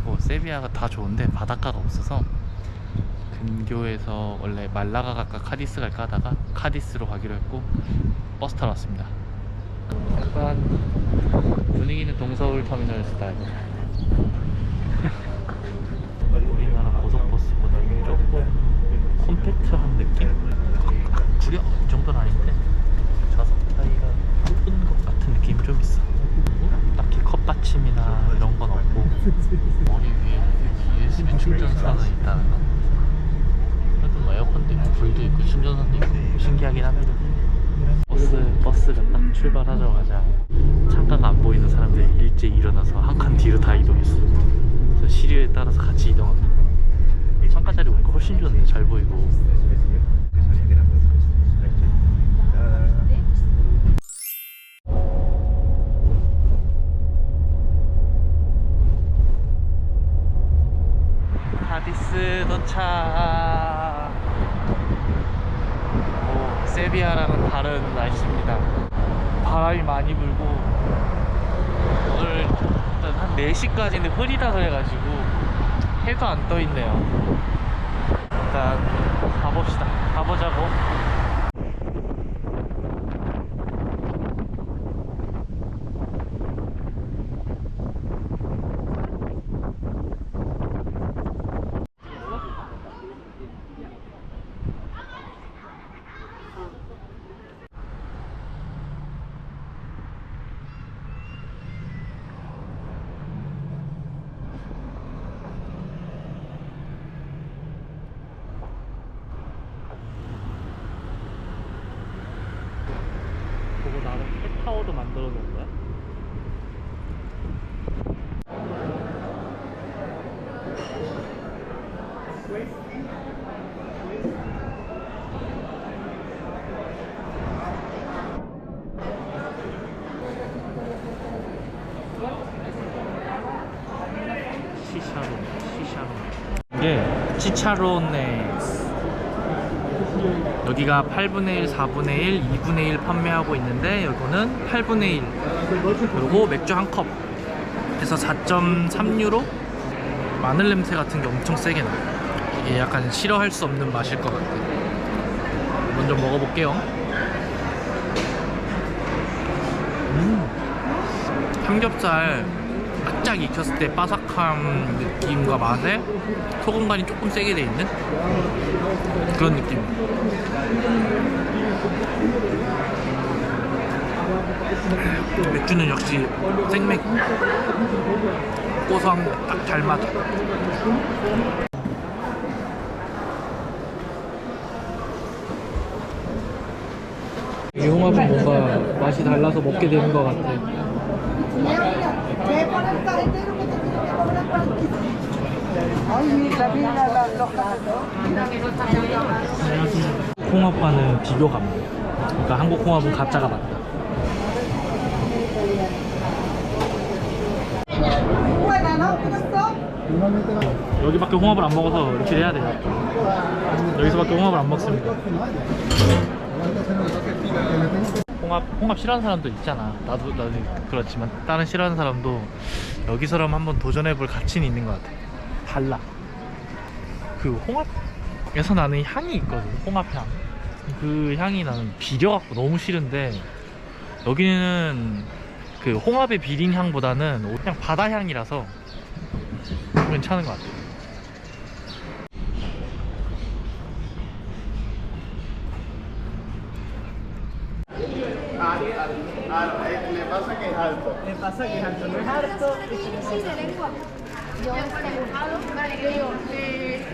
가고 세비야가 다 좋은데 바닷가가 없어서 근교에서 원래 말라가 갈까 카디스 갈까 하다가 카디스로 가기로 했고 버스 타러 왔습니다. 약간 분위기는 동서울 터미널 스타일. 우리나라 고속버스보다는 조금 컴팩트한 느낌? 구려 이 정도는 아닌데 좌석 사이가 좁은 것 같은 느낌이 좀 있어. 딱히 컵받침이나 이런 건 없고 머리 위에 USB 충전선은 있다는 거. 그래도 뭐 에어컨도 있고 불도 있고 충전선도 있고 신기하긴 하네. 버스 버스가 딱 출발하자마자 창가가 안 보이는 사람들이 일찍 일어나서 한 칸 뒤로 다 이동했어. 그래서 시류에 따라서 같이 이동합니다. 이 창가 자리 오니까 훨씬 좋네. 잘 보이고. 도착. 오, 세비야랑은 다른 날씨입니다. 바람이 많이 불고 오늘 일단 한 4시까지는 흐리다 그래가지고 해도 안 떠 있네요. 일단 가봅시다. 가보자고 나는 캣타워도 만들어 놓은 거야? 시샤론, 시샤론. 이게 치차론의 여기가 8분의 1, 4분의 1, 2분의 1 판매하고 있는데 이거는 8분의 1 그리고 맥주 한 컵. 해서 4.3유로 마늘 냄새 같은 게 엄청 세게 나 이게 약간 싫어할 수 없는 맛일 것 같아 먼저 먹어볼게요 음 삼겹살 바짝 익혔을 때 바삭한 느낌과 맛에 소금 간이 조금 세게 돼 있는 그런 느낌. 맥주는 역시 생맥 고소한 거딱잘 맞아. 이 홍합은 뭔가 맛이 달라서 먹게 되는 것 같아. 홍합과는 비교가 안 돼. 그러니까 한국 홍합은 가짜가 맞다. 여기밖에 홍합을 안 먹어서 이렇게 해야 돼요. 여기서밖에 홍합을 안 먹습니다. 홍합 홍합 싫어하는 사람도 있잖아. 나도 나도 그렇지만 다른 싫어하는 사람도 여기서라면 한번 도전해볼 가치는 있는 것 같아. 달라. 그 홍합에서 나는 향이 있거든. 홍합 향. 그 향이 나는 비려갖고 너무 싫은데 여기는 그 홍합의 비린 향보다는 그냥 바다 향이라서 괜찮은 것 같아요. Ah, no, le pasa que es alto. Le pasa que es alto, no es alto. Digo, eh.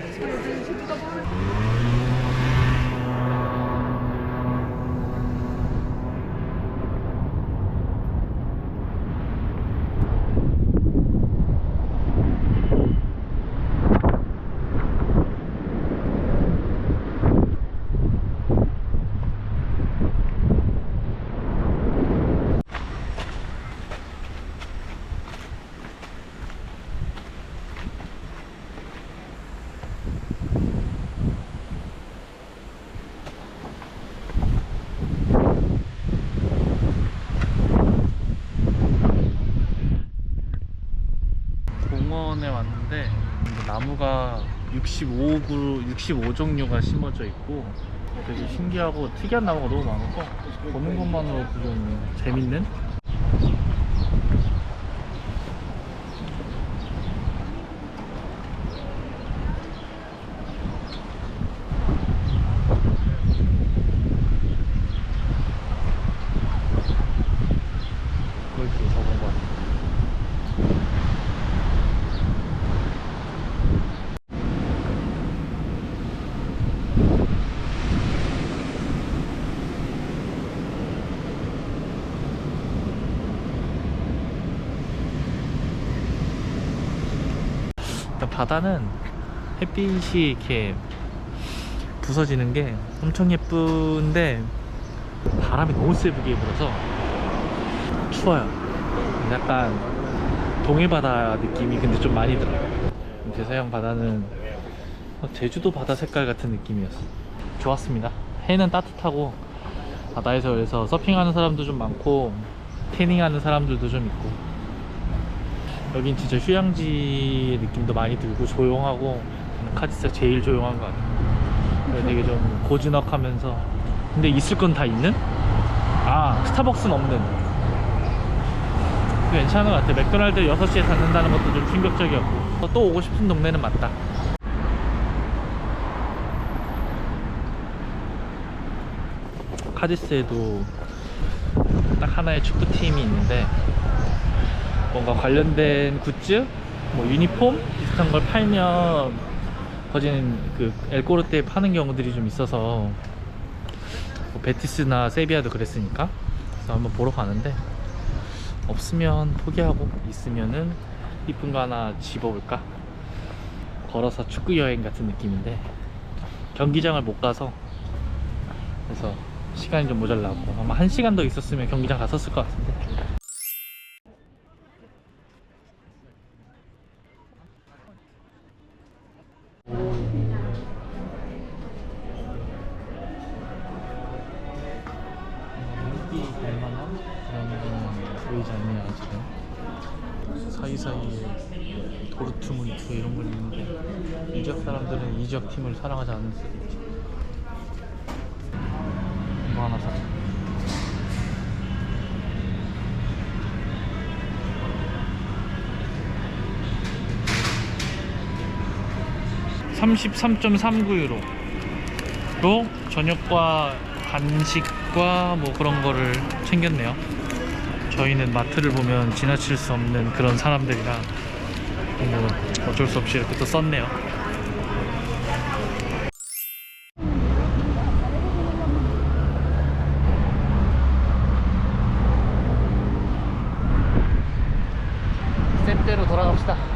전에 왔는데 나무가 65그루, 65종류가 심어져 있고 되게 신기하고 특이한 나무가 너무 많아서 보는 것만으로도 좀 재밌는 일단 바다는 햇빛이 이렇게 부서지는 게 엄청 예쁜데 바람이 너무 세게 불어서 추워요. 약간 동해바다 느낌이 근데 좀 많이 들어요. 대서양 바다는 제주도 바다 색깔 같은 느낌이었어. 좋았습니다. 해는 따뜻하고 바다에서 그래서 서핑하는 사람도 좀 많고 태닝하는 사람들도 좀 있고 여긴 진짜 휴양지 느낌도 많이 들고 조용하고 카디스가 제일 조용한 것 같아요. 되게 좀 고즈넉하면서. 근데 있을 건 다 있는? 아 스타벅스는 없는. 괜찮은 것 같아 맥도날드 6시에 닫는다는 것도 좀 충격적이었고. 또 오고 싶은 동네는 맞다. 카디스에도 딱 하나의 축구팀이 있는데 뭔가 관련된 굿즈, 뭐 유니폼? 비슷한 걸 팔면 거진 그 엘꼬르테에 파는 경우들이 좀 있어서 뭐 베티스나 세비야도 그랬으니까. 그래서 한번 보러 가는데 없으면 포기하고 있으면은 이쁜 거 하나 집어볼까? 걸어서 축구 여행 같은 느낌인데 경기장을 못 가서 그래서 시간이 좀 모자라고. 아마 한 시간 더 있었으면 경기장 갔었을 것 같은데 보이지 않네요 아직은. 사이사이에 도르트문트 이런 걸 있는데 이 지역 사람들은 이 지역 팀을 사랑하지 있지 이거 하나 사자. 33.39 유로 로 저녁과 간식과 뭐 그런 거를 챙겼네요. 저희는 마트를 보면 지나칠 수 없는 그런 사람들이라 뭐 어쩔 수 없이 이렇게 또 썼네요. 셋대로 돌아갑시다.